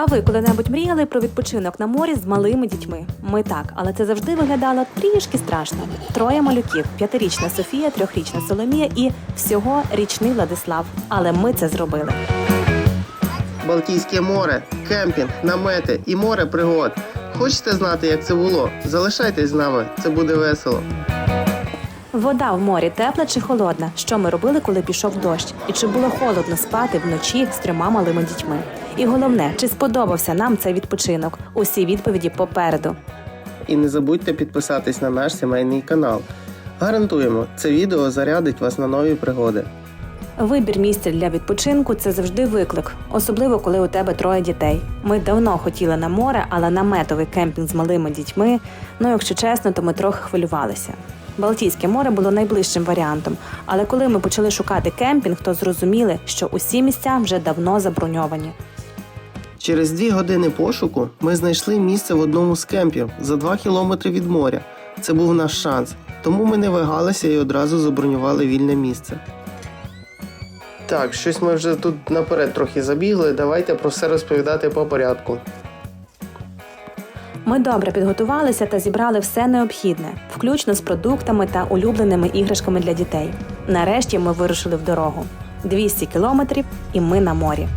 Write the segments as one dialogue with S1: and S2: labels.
S1: А ви коли-небудь мріяли про відпочинок на морі з малими дітьми? Ми так, але це завжди виглядало трішки страшно. Троє малюків: п'ятирічна Софія, трьохрічна Соломія і всього річний Владислав. Але ми це зробили.
S2: Балтійське море, кемпінг, намети і море пригод. Хочете знати, як це було? Залишайтесь з нами, це буде весело.
S1: Вода в морі тепла чи холодна? Що ми робили, коли пішов дощ? І чи було холодно спати вночі з трьома малими дітьми? І головне, чи сподобався нам цей відпочинок? Усі відповіді попереду.
S2: І не забудьте підписатись на наш сімейний канал. Гарантуємо, це відео зарядить вас на нові пригоди.
S1: Вибір місця для відпочинку це завжди виклик, особливо коли у тебе троє дітей. Ми давно хотіли на море, але наметовий кемпінг з малими дітьми. Ну, якщо чесно, то ми трохи хвилювалися. Балтійське море було найближчим варіантом, але коли ми почали шукати кемпінг, то зрозуміли, що усі місця вже давно заброньовані.
S2: Через дві години пошуку ми знайшли місце в одному з кемпів за 2 кілометри від моря. Це був наш шанс, тому ми не вагалися і одразу забронювали вільне місце. Так, щось ми вже тут наперед трохи забігли. Давайте про все розповідати по порядку.
S1: Ми добре підготувалися та зібрали все необхідне, включно з продуктами та улюбленими іграшками для дітей. Нарешті ми вирушили в дорогу. 200 кілометрів, і ми на морі.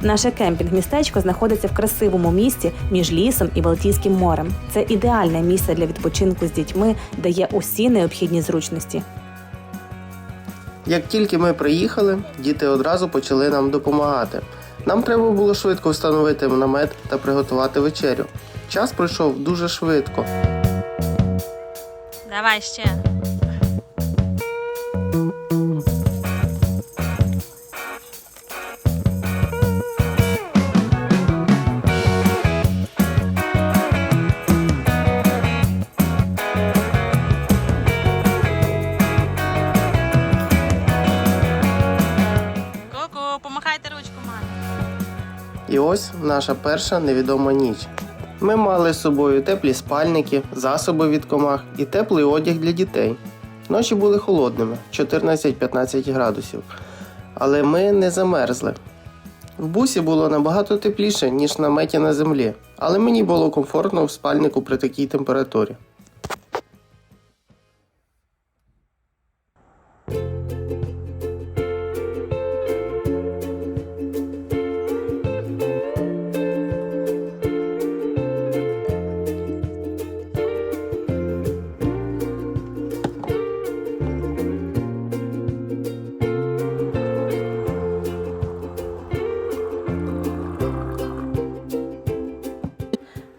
S1: Наше кемпінг-містечко знаходиться в красивому місті між лісом і Балтійським морем. Це ідеальне місце для відпочинку з дітьми, де є усі необхідні зручності.
S2: Як тільки ми приїхали, діти одразу почали нам допомагати. Нам треба було швидко встановити намет та приготувати вечерю. Час пройшов дуже швидко.
S3: Давай ще.
S2: Наша перша невідома ніч. Ми мали з собою теплі спальники, засоби від комах і теплий одяг для дітей. Ночі були холодними 14-15 градусів. Але ми не замерзли. В бусі було набагато тепліше, ніж на меті на землі, але мені було комфортно в спальнику при такій температурі.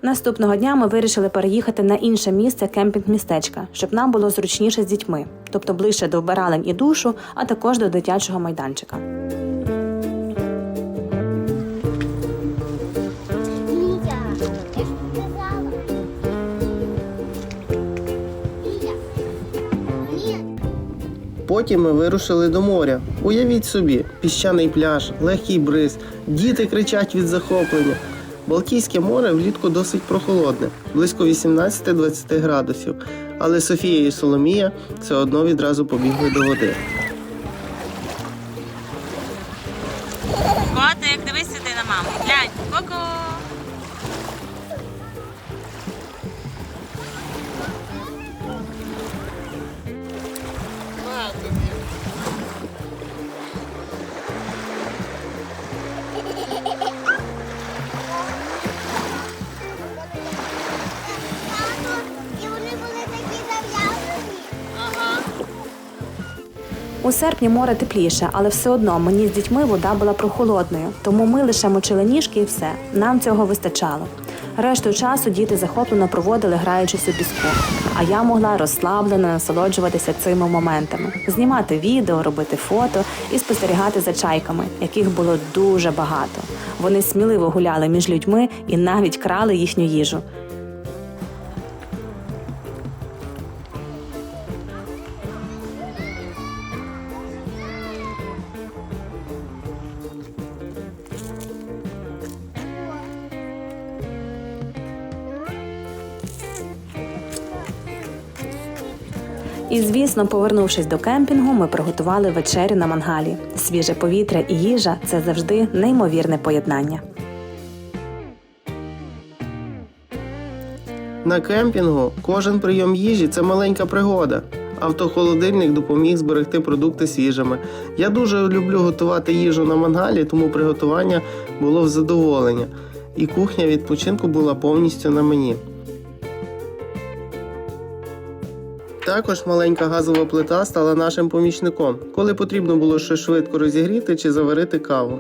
S1: Наступного дня ми вирішили переїхати на інше місце кемпінг-містечка, щоб нам було зручніше з дітьми, тобто ближче до вбиралень і душу, а також до дитячого майданчика.
S2: Потім ми вирушили до моря. Уявіть собі, піщаний пляж, легкий бриз, діти кричать від захоплення. Балтійське море влітку досить прохолодне, близько 18-20 градусів. Але Софія і Соломія все одно відразу побігли до води.
S3: Котик, дивись сюди на маму. Глянь. Ку-ку.
S1: У серпні море тепліше, але все одно мені з дітьми вода була прохолодною, тому ми лише мочили ніжки і все. Нам цього вистачало. Решту часу діти захоплено проводили, граючись у піску. А я могла розслаблено насолоджуватися цими моментами, знімати відео, робити фото і спостерігати за чайками, яких було дуже багато. Вони сміливо гуляли між людьми і навіть крали їхню їжу. І, звісно, повернувшись до кемпінгу, ми приготували вечерю на мангалі. Свіже повітря і їжа це завжди неймовірне поєднання.
S2: На кемпінгу кожен прийом їжі це маленька пригода. Автохолодильник допоміг зберегти продукти свіжими. Я дуже люблю готувати їжу на мангалі, тому приготування було в задоволення. І кухня відпочинку була повністю на мені. Також маленька газова плита стала нашим помічником, коли потрібно було щось швидко розігріти чи заварити каву.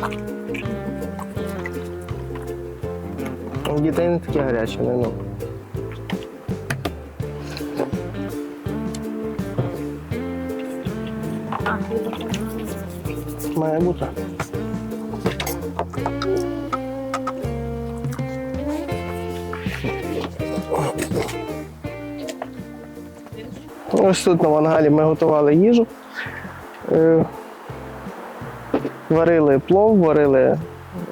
S2: У дітей не таке гаряче, не ну. Має бути. Ось тут на мангалі ми готували їжу. Варили плов, варили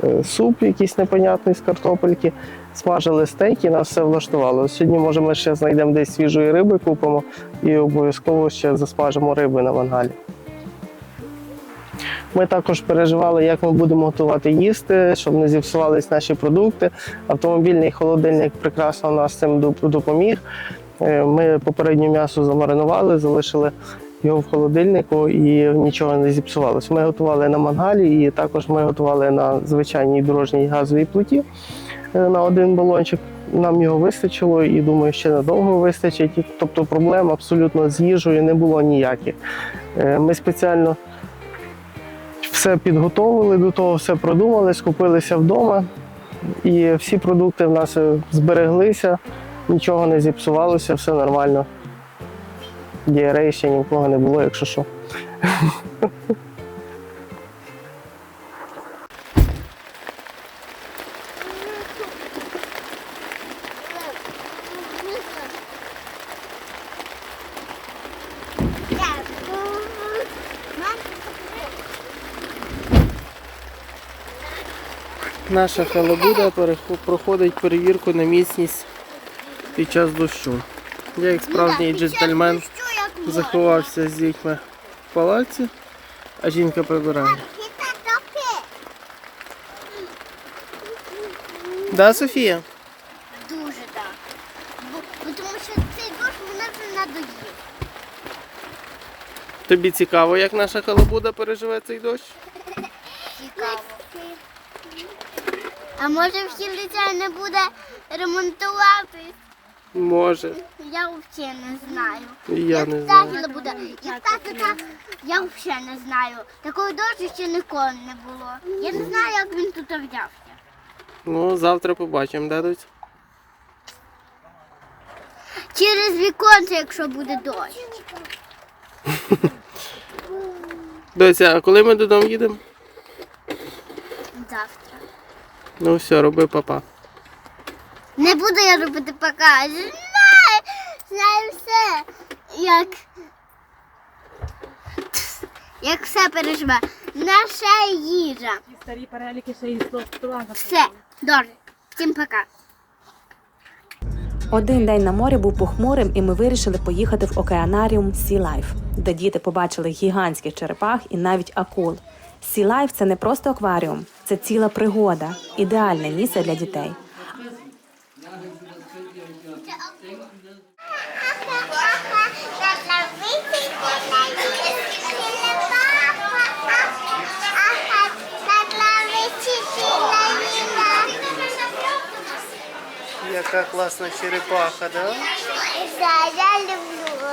S2: е, суп якийсь непонятний з картопельки, смажили стейки, нас все влаштувало. Сьогодні, може, ми ще знайдемо десь свіжої риби, купимо і обов'язково ще засмажимо риби на мангалі. Ми також переживали, як ми будемо готувати їсти, щоб не зіпсувались наші продукти. Автомобільний холодильник прекрасно нас цим допоміг. Е, Ми попередньо м'ясо замаринували, залишили його в холодильнику і нічого не зіпсувалось. Ми готували на мангалі і також ми готували на звичайній дорожній газовій плиті е, на один балончик. Нам його вистачило і думаю, ще надовго вистачить. Тобто проблем абсолютно з їжею не було ніяких. Е, Ми спеціально все підготовили до того, все продумали, скупилися вдома. І всі продукти в нас е, збереглися, нічого не зіпсувалося, все нормально. Діарей ще ні в кого не було, якщо що. Наша халабуда проходить перевірку на міцність під час дощу. Я, як справжній джентльмен, заховався з дітьми в палаці, а жінка прибирає. Да, Софія?
S4: Дуже так. Бо, бо тому що цей дощ мене вже надоїв.
S2: Тобі цікаво, як наша халабуда переживе цей дощ?
S4: Цікаво. А може в Хілліця не буде ремонтувати?
S2: Може.
S4: Я взагалі не знаю.
S2: І я не
S4: Як
S2: знаю.
S4: так буде. Як так, так, я взагалі не знаю. Такої дощу ще ніколи не було. Я не знаю, як він тут взявся.
S2: Ну, завтра побачимо, да, доць?
S4: Через віконце, якщо буде дощ.
S2: Доця, а коли ми додому їдемо?
S4: Завтра.
S2: Ну все, роби папа.
S4: Не буду я робити пока. Знаю, знаю все. Як, як все переживе. Наша їжа.
S3: І Старі переліки ще із
S4: Все. Добре. Всім пока.
S1: Один день на морі був похмурим, і ми вирішили поїхати в океанаріум Sea Life, де діти побачили гігантських черепах і навіть акул. Sea Life – це не просто акваріум, це ціла пригода, ідеальне місце для дітей.
S2: яка класна черепаха, да?
S4: Да, я люблю.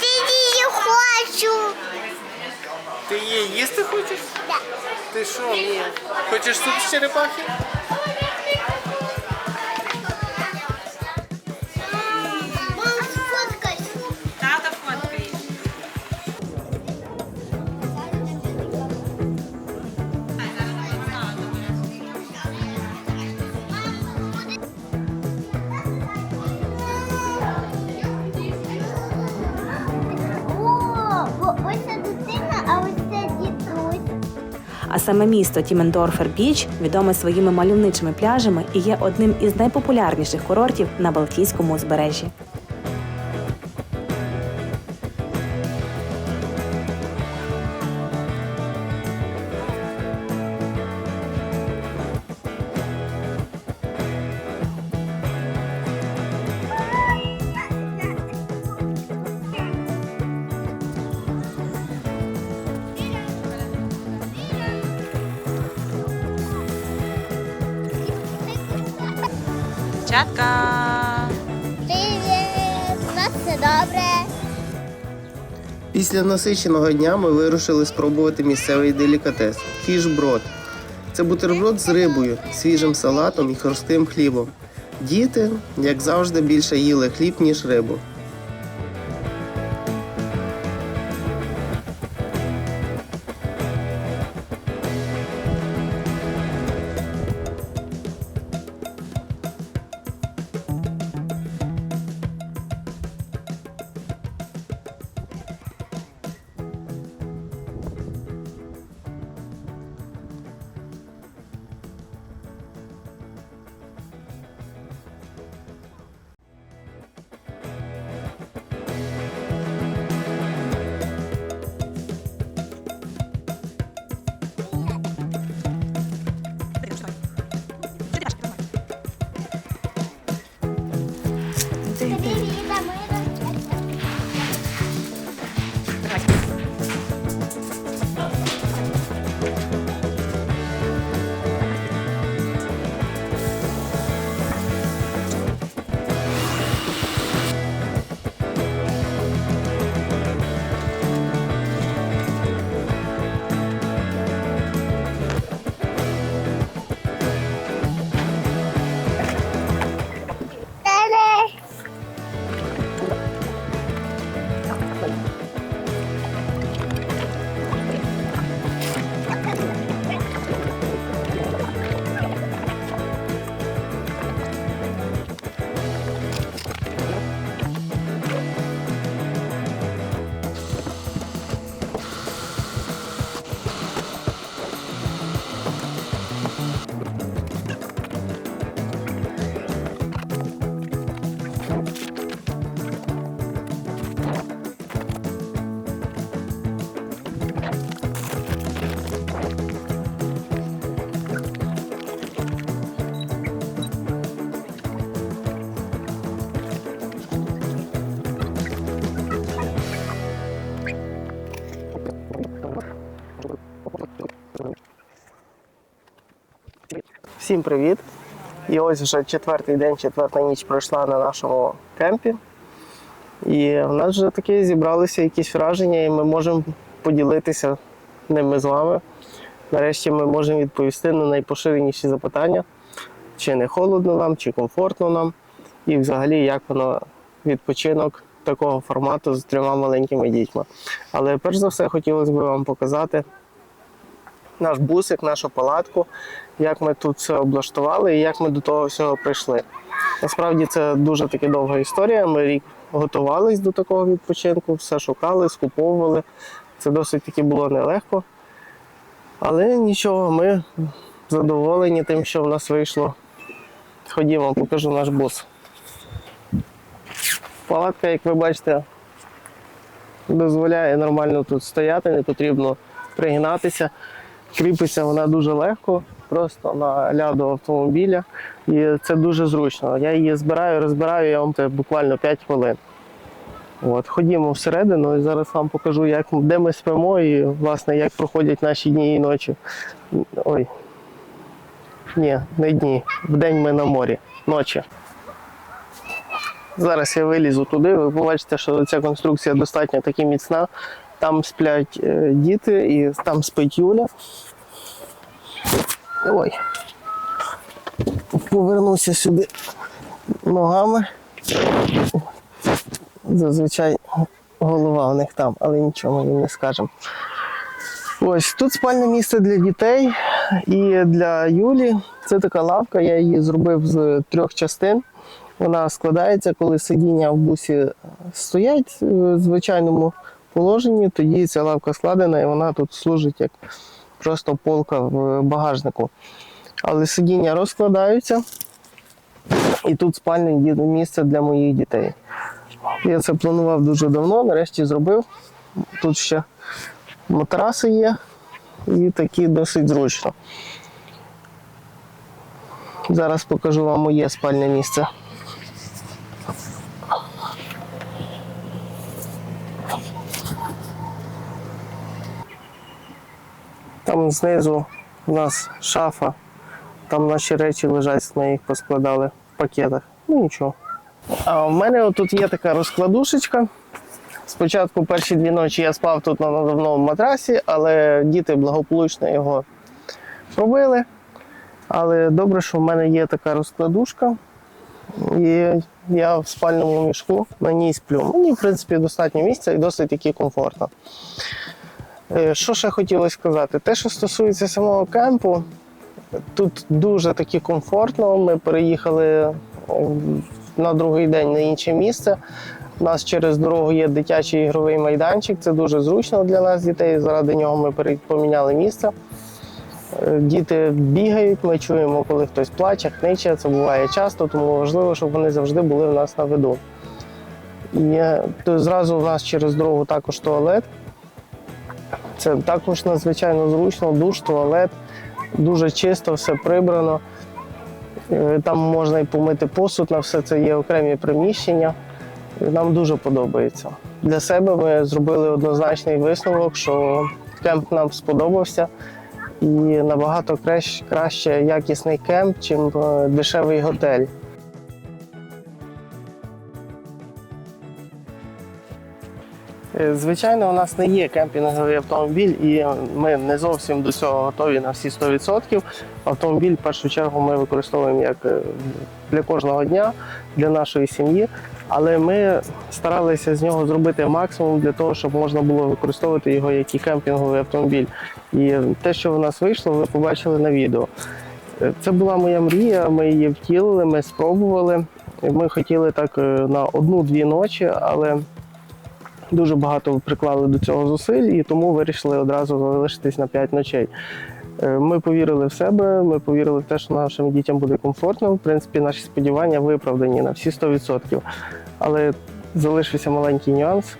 S4: Ты її хочу.
S2: Ти її їсти хочеш?
S4: Да.
S2: Ти що? Хочеш суп с черепахи?
S4: А
S1: саме місто Тімендорфер Біч відоме своїми мальовничими пляжами і є одним із найпопулярніших курортів на Балтійському узбережжі.
S3: Чатка.
S4: Привіт, у нас все добре.
S2: Після насиченого дня ми вирушили спробувати місцевий делікатес фішброд. Це бутерброд з рибою, свіжим салатом і хрустим хлібом. Діти, як завжди, більше їли хліб, ніж рибу. Всім привіт! І ось вже четвертий день, четверта ніч пройшла на нашому кемпі. І в нас вже такі зібралися якісь враження, і ми можемо поділитися ними з вами. Нарешті ми можемо відповісти на найпоширеніші запитання, чи не холодно нам, чи комфортно нам, і взагалі як воно відпочинок такого формату з трьома маленькими дітьми. Але перш за все хотілося б вам показати наш бусик, нашу палатку, як ми тут все облаштували і як ми до того всього прийшли. Насправді це дуже таки довга історія. Ми рік готувались до такого відпочинку, все шукали, скуповували. Це досить таки було нелегко. Але нічого, ми задоволені тим, що в нас вийшло. Ходімо, покажу наш бус. Палатка, як ви бачите, дозволяє нормально тут стояти, не потрібно пригинатися. Кріпиться вона дуже легко, просто на ляду автомобіля. І це дуже зручно. Я її збираю, розбираю, я вам це буквально 5 хвилин. От, ходімо всередину і зараз вам покажу, як, де ми спимо і власне як проходять наші дні і ночі. Ой. Ні, не дні. Вдень ми на морі. Ночі. Зараз я вилізу туди, ви побачите, що ця конструкція достатньо таки міцна. Там сплять е, діти і там спить Юля. Ой. Повернуся сюди ногами. Зазвичай голова у них там, але нічого ми їм не скажемо. Ось тут спальне місце для дітей і для Юлі. Це така лавка, я її зробив з трьох частин. Вона складається, коли сидіння в бусі стоять в звичайному положенні, тоді ця лавка складена і вона тут служить як просто полка в багажнику. Але сидіння розкладаються, і тут спальне місце для моїх дітей. Я це планував дуже давно, нарешті зробив. Тут ще матраси є і такі досить зручно. Зараз покажу вам моє спальне місце. Там знизу у нас шафа, там наші речі лежать, ми їх поскладали в пакетах. Ну нічого. А в мене тут є така розкладушечка. Спочатку перші дві ночі я спав тут на надувному матрасі, але діти благополучно його робили. Але добре, що в мене є така розкладушка. І я в спальному мішку на ній сплю. Мені, в принципі, достатньо місця і досить таки комфортно. Е, Що ще хотілося сказати? Те, що стосується самого кемпу, тут дуже таки комфортно. Ми переїхали на другий день на інше місце. У нас через дорогу є дитячий ігровий майданчик. Це дуже зручно для нас, дітей. Заради нього ми поміняли місце. Е, Діти бігають, ми чуємо, коли хтось плаче, хниче. Це буває часто, тому важливо, щоб вони завжди були в нас на виду. І е, зразу у нас через дорогу також туалет. Це також надзвичайно зручно, душ, туалет, дуже чисто, все прибрано. Е, Там можна і помити посуд, на все це є окремі приміщення. Нам дуже подобається. Для себе ми зробили однозначний висновок, що кемп нам сподобався і набагато кращ- краще якісний кемп, чим е, дешевий готель. Звичайно, у нас не є кемпінговий автомобіль, і ми не зовсім до цього готові на всі 100%. Автомобіль в першу чергу ми використовуємо як е, для кожного дня, для нашої сім'ї. Але ми старалися з нього зробити максимум для того, щоб можна було використовувати його як і кемпінговий автомобіль. І те, що в нас вийшло, ви побачили на відео. Е, Це була моя мрія, ми її втілили, ми спробували. Ми хотіли так е, на одну-дві ночі, але дуже багато приклали до цього зусиль і тому вирішили одразу залишитись на 5 ночей. Е, Ми повірили в себе, ми повірили в те, що нашим дітям буде комфортно. В принципі, наші сподівання виправдані на всі 100%. Але залишився маленький нюанс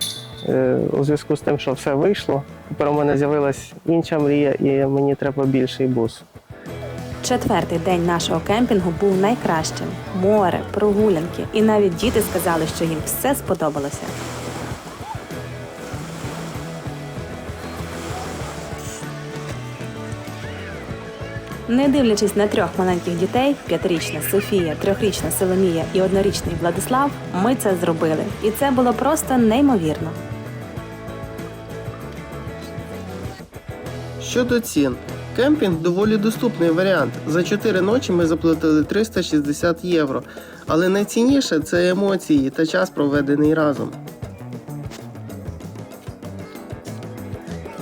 S2: е, у зв'язку з тим, що все вийшло. Тепер у мене з'явилась інша мрія, і мені треба більший бус.
S1: Четвертий день нашого кемпінгу був найкращим: море, прогулянки, і навіть діти сказали, що їм все сподобалося. Не дивлячись на трьох маленьких дітей п'ятирічна Софія, трьохрічна Соломія і однорічний Владислав, ми це зробили, і це було просто неймовірно.
S2: Щодо цін, кемпінг доволі доступний варіант. За 4 ночі ми заплатили 360 євро. Але найцінніше це емоції та час, проведений разом.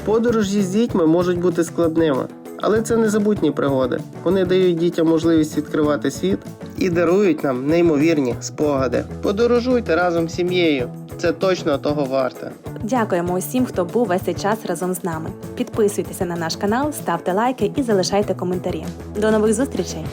S2: Подорожі з дітьми можуть бути складними, але це незабутні пригоди. Вони дають дітям можливість відкривати світ і дарують нам неймовірні спогади. Подорожуйте разом з сім'єю. Це точно того варте.
S1: Дякуємо усім, хто був весь цей час разом з нами. Підписуйтеся на наш канал, ставте лайки і залишайте коментарі. До нових зустрічей!